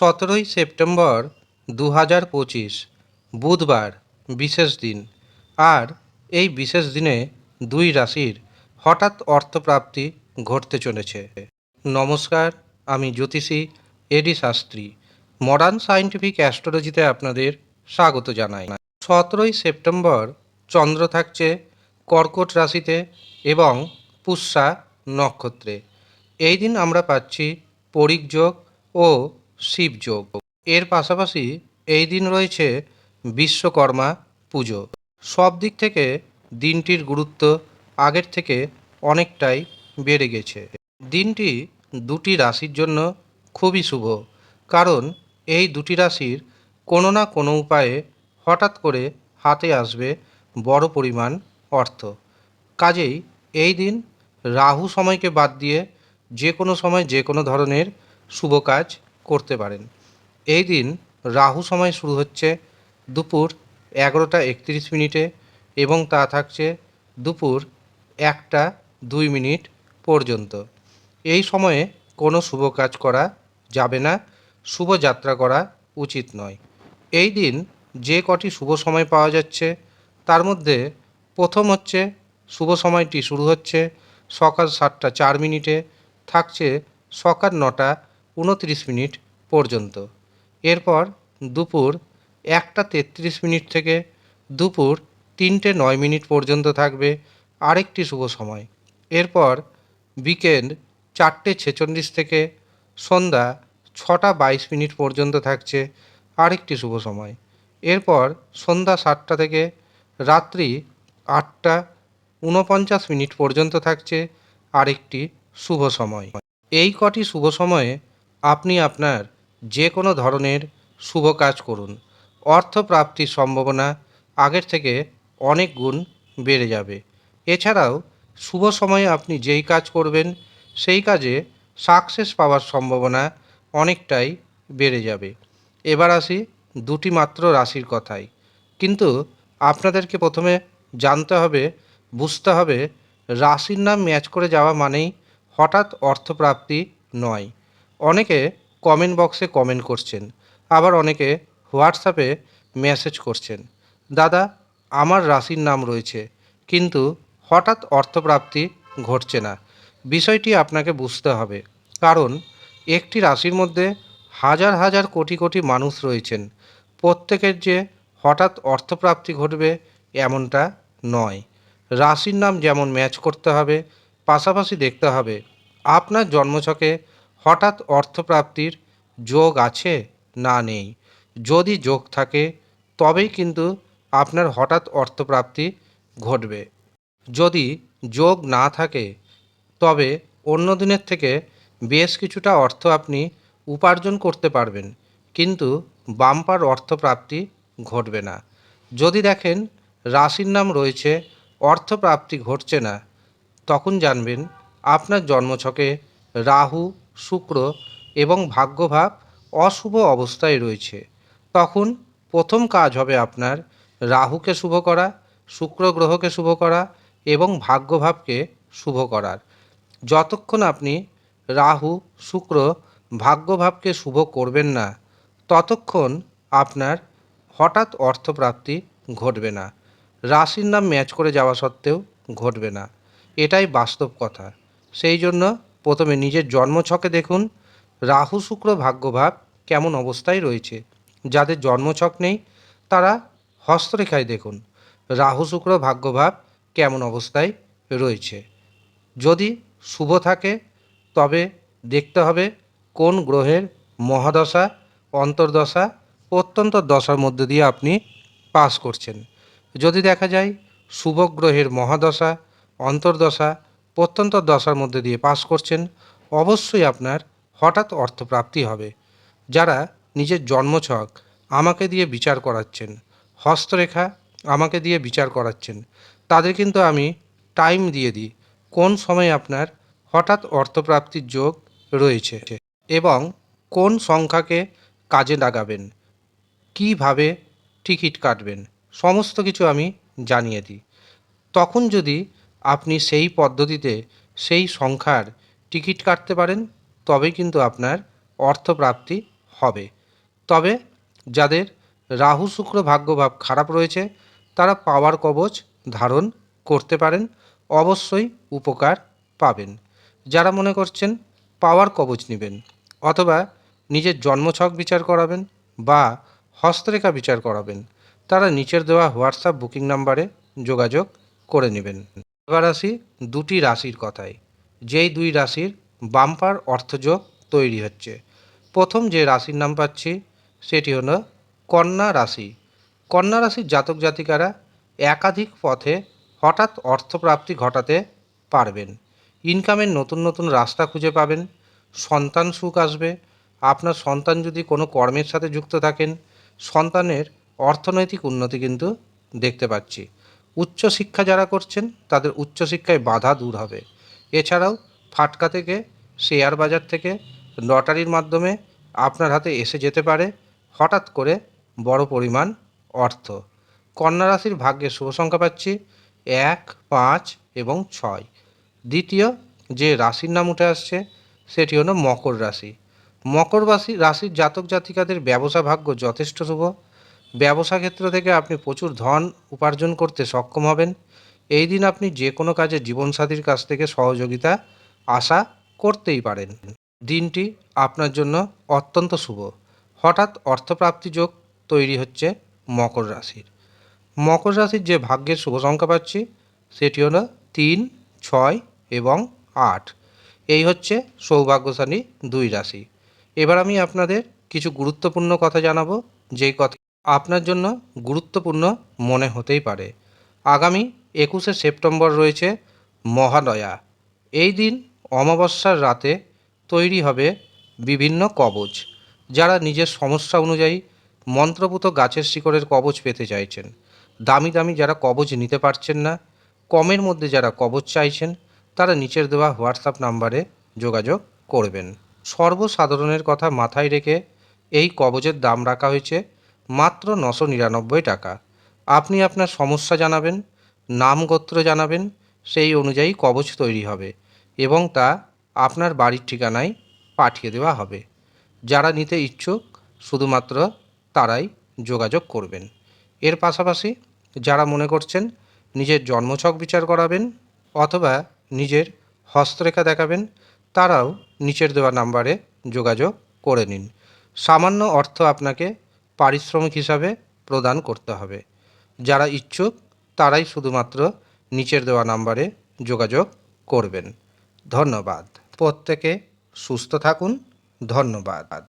সতেরোই সেপ্টেম্বর দু হাজার পঁচিশ, বুধবার, বিশেষ দিন। আর এই বিশেষ দিনে দুই রাশির হঠাৎ অর্থপ্রাপ্তি ঘটতে চলেছে। নমস্কার, আমি জ্যোতিষী A D Shastri. Modern scientific অ্যাস্ট্রোলজিতে আপনাদের স্বাগত জানাই। সতেরোই সেপ্টেম্বর চন্দ্র থাকছে কর্কট রাশিতে এবং পুষ্যা নক্ষত্রে। এই দিন আমরা পাচ্ছি পরিযোগ ও শিবযোগ এর পাশাপাশি এই দিন রয়েছে বিশ্বকর্মা পুজো। সব দিক থেকে দিনটির গুরুত্ব আগের থেকে অনেকটাই বেড়ে গেছে। দিনটি দুটি রাশির জন্য খুবই শুভ। কারণ এই দুটি রাশির কোনো না কোনো উপায়ে হঠাৎ করে হাতে আসবে বড় পরিমাণ অর্থ। কাজেই এই দিন রাহু সময়কে বাদ দিয়ে যে কোনো সময় যে কোনো ধরনের শুভ কাজ করতে পারেন। এই দিন রাহু সময় শুরু হচ্ছে দুপুর এগারোটা একত্রিশ মিনিটে এবং তা থাকছে দুপুর একটা দুই মিনিট পর্যন্ত। এই সময়ে কোনো শুভ কাজ করা যাবে না, শুভ যাত্রা করা উচিত নয়। এই দিন যে কটি শুভ সময় পাওয়া যাচ্ছে, তার মধ্যে প্রথম হচ্ছে শুভ সময়টি শুরু হচ্ছে সকাল সাতটা চার মিনিটে, থাকছে সকাল নটা উনত্রিশ মিনিট পর্যন্ত। এরপর দুপুর একটা তেত্রিশ মিনিট থেকে দুপুর তিনটে নয় মিনিট পর্যন্ত থাকবে আরেকটি শুভ সময়। এরপর বিকেল চারটে ছেচল্লিশ থেকে সন্ধ্যা ছটা বাইশ মিনিট পর্যন্ত থাকছে আরেকটি শুভ সময়। এরপর সন্ধ্যা সাতটা থেকে রাত্রি আটটা ঊনপঞ্চাশ মিনিট পর্যন্ত থাকছে আরেকটি শুভ সময়। এই কটি শুভ সময়ে আপনি আপনার যে কোনো ধরনের শুভ কাজ করুন। অর্থ প্রাপ্তির সম্ভাবনা আগের থেকে অনেক গুণ বেড়ে যাবে। এছাড়াও শুভ সময়ে আপনি যেই কাজ করবেন, সেই কাজে সাকসেস পাওয়ার সম্ভাবনা অনেকটাই বেড়ে যাবে। এবার আসি দুটি মাত্র রাশির কথাই কিন্তু আপনাদেরকে প্রথমে জানতে হবে, বুঝতে হবে রাশির নাম ম্যাচ করে যাওয়া মানেই হঠাৎ অর্থপ্রাপ্তি নয়। অনেকে কমেন্ট বক্সে কমেন্ট করছেন, আবার অনেকে হোয়াটসঅ্যাপে মেসেজ করছেন, দাদা, আমার রাশির নাম রয়েছে, কিন্তু হঠাৎ অর্থপ্রাপ্তি ঘটছে না। বিষয়টি আপনাকে বুঝতে হবে, কারণ একটি রাশির মধ্যে হাজার হাজার কোটি কোটি মানুষ রয়েছেন, প্রত্যেকের যে হঠাৎ অর্থপ্রাপ্তি ঘটবে এমনটা নয়। রাশির নাম যেমন ম্যাচ করতে হবে, পাশাপাশি দেখতে হবে, আপনার জন্মছকে হঠাৎ অর্থপ্রাপ্তির যোগ আছে না নেই। যদি যোগ থাকে, তবেই কিন্তু আপনার হঠাৎ অর্থপ্রাপ্তি ঘটবে। যদি যোগ না থাকে, তবে অন্য দিনের থেকে বেশ কিছুটা অর্থ আপনি উপার্জন করতে পারবেন, কিন্তু বাম্পার অর্থপ্রাপ্তি ঘটবে না। যদি দেখেন রাশির নাম রয়েছে, অর্থপ্রাপ্তি ঘটছে না, তখন জানবেন আপনার জন্মছকে রাহু শুক্র এবং ভাগ্যভাব অশুভ অবস্থায় রয়েছে। তখন প্রথম কাজ হবে আপনার রাহুকে শুভ করা, শুক্র গ্রহকে শুভ করা এবং ভাগ্যভাবকে শুভ করার। যতক্ষণ আপনি রাহু, শুক্র ভাগ্যভাবকে শুভ করবেন না, ততক্ষণ আপনার হঠাৎ অর্থপ্রাপ্তি ঘটবে না। রাশির নাম ম্যাচ করে যাওয়া সত্ত্বেও ঘটবে না। এটাই বাস্তব কথা। সেই জন্য প্রথমে নিজের জন্মছকে দেখুন। রাহু, শুক্র, ভাগ্যভাব কেমন অবস্থায় রয়েছে? যাদের জন্মছক নেই, তারা হস্তরেখায় দেখুন। রাহু, শুক্র, ভাগ্যভাব কেমন অবস্থায় রয়েছে? যদি শুভ থাকে, তবে দেখতে হবে কোন গ্রহের মহাদশা, অন্তর্দশা, অত্যন্ত দশার মধ্যে দিয়ে আপনি পাস করছেন। যদি দেখা যায় শুভ গ্রহের মহাদশা, অন্তর্দশা প্রত্যন্ত দশার মধ্যে দিয়ে পাস করছেন, অবশ্যই আপনার হঠাৎ অর্থপ্রাপ্তি হবে। যারা নিজের জন্মছক আমাকে দিয়ে বিচার করাচ্ছেন, হস্তরেখা আমাকে দিয়ে বিচার করাচ্ছেন, তাদের কিন্তু আমি টাইম দিয়ে দিই, কোন সময় আপনার হঠাৎ অর্থপ্রাপ্তির যোগ রয়েছে এবং কোন সংখ্যাকে কাজে লাগাবেন, কীভাবে টিকিট কাটবেন, সমস্ত কিছু আমি জানিয়ে দিই। তখন যদি আপনি সেই পদ্ধতিতে সেই সংখ্যার টিকিট কাটতে পারেন, তবে কিন্তু আপনার অর্থপ্রাপ্তি হবে। তবে যাদের রাহু শুক্র ভাগ্যভাব খারাপ রয়েছে, তারা পাওয়ার কবচ ধারণ করতে পারেন, অবশ্যই উপকার পাবেন। যারা মনে করছেন পাওয়ার কবচ নেবেন, অথবা নিজের জন্মছক বিচার করাবেন বা হস্তরেখা বিচার করাবেন, তারা নিচের দেওয়া হোয়াটসঅ্যাপ বুকিং নাম্বারে যোগাযোগ করে নেবেন। এবার আসি দুটি রাশির কথায়। যেই দুই রাশির বাম্পার অর্থযোগ তৈরি হচ্ছে। প্রথম যে রাশির নাম পাচ্ছি, সেটি হলো কন্যা রাশি। কন্যা রাশির জাতক জাতিকারা একাধিক পথে হঠাৎ অর্থপ্রাপ্তি ঘটাতে পারবেন। ইনকামের নতুন নতুন রাস্তা খুঁজে পাবেন। সন্তান সুখ আসবে। আপনার সন্তান যদি কোনো কর্মের সাথে যুক্ত থাকেন, সন্তানের অর্থনৈতিক উন্নতি কিন্তু দেখতে পাচ্ছি। উচ্চশিক্ষা যারা করছেন, তাদের উচ্চশিক্ষায় বাধা দূর হবে। এছাড়াও ফাটকা থেকে, শেয়ার বাজার থেকে, লটারির মাধ্যমে আপনার হাতে এসে যেতে পারে, হঠাৎ করে বড় পরিমাণ অর্থ। কন্যা রাশির ভাগ্যে শুভ সংখ্যা পাচ্ছি এক, পাঁচ এবং ছয়। দ্বিতীয় যে রাশির নাম উঠে আসছে, সেটি হলো মকর রাশি। মকর রাশি রাশির জাতক জাতিকাদের ব্যবসা ভাগ্য যথেষ্ট শুভ। ব্যবসা ক্ষেত্র থেকে আপনি প্রচুর ধন উপার্জন করতে সক্ষম হবেন। এই দিন আপনি যে কোনো কাজে জীবনসাথীর কাছ থেকে সহযোগিতা আশা করতেই পারেন। দিনটি আপনার জন্য অত্যন্ত শুভ। হঠাৎ অর্থপ্রাপ্তি যোগ তৈরি হচ্ছে মকর রাশির। মকর রাশির যে ভাগ্যের শুভ সংখ্যা পাচ্ছি, সেটি হলো তিন, ছয় এবং আট। এই হচ্ছে সৌভাগ্যশালী দুই রাশি। এবার আমি আপনাদের কিছু গুরুত্বপূর্ণ কথা জানাব, যেই কথা আপনার জন্য গুরুত্বপূর্ণ মনে হতেই পারে। আগামী একুশে সেপ্টেম্বর রয়েছে মহালয়া এই দিন অমাবস্যার রাতে তৈরি হবে বিভিন্ন কবচ। যারা নিজের সমস্যা অনুযায়ী মন্ত্রপুত গাছের শিকড়ের কবচ পেতে চাইছেন। দামি দামি যারা কবচ নিতে পারছেন না, কমের মধ্যে যারা কবচ চাইছেন, তারা নিচের দেওয়া হোয়াটসঅ্যাপ নাম্বারে যোগাযোগ করবেন। সর্বসাধারণের কথা মাথায় রেখে এই কবচের দাম রাখা হয়েছে মাত্র নশো নিরানব্বই টাকা। আপনি আপনার সমস্যা জানাবেন, নাম গোত্র জানাবেন, সেই অনুযায়ী কবচ তৈরি হবে এবং তা আপনার বাড়ির ঠিকানায় পাঠিয়ে দেওয়া হবে। যারা নিতে ইচ্ছুক, শুধুমাত্র তারাই যোগাযোগ করবেন। এর পাশাপাশি যারা মনে করছেন নিজের জন্মছক বিচার করাবেন অথবা নিজের হস্তরেখা দেখাবেন, তারাও নিচের দেওয়া নাম্বারে যোগাযোগ করে নিন। সামান্য অর্থ আপনাকে পারিশ্রমিক হিসাবে প্রদান করতে হবে। যারা ইচ্ছুক, তারাই শুধুমাত্র নিচের দেওয়া নাম্বারে যোগাযোগ করবেন। ধন্যবাদ। প্রত্যেকে সুস্থ থাকুন। ধন্যবাদ।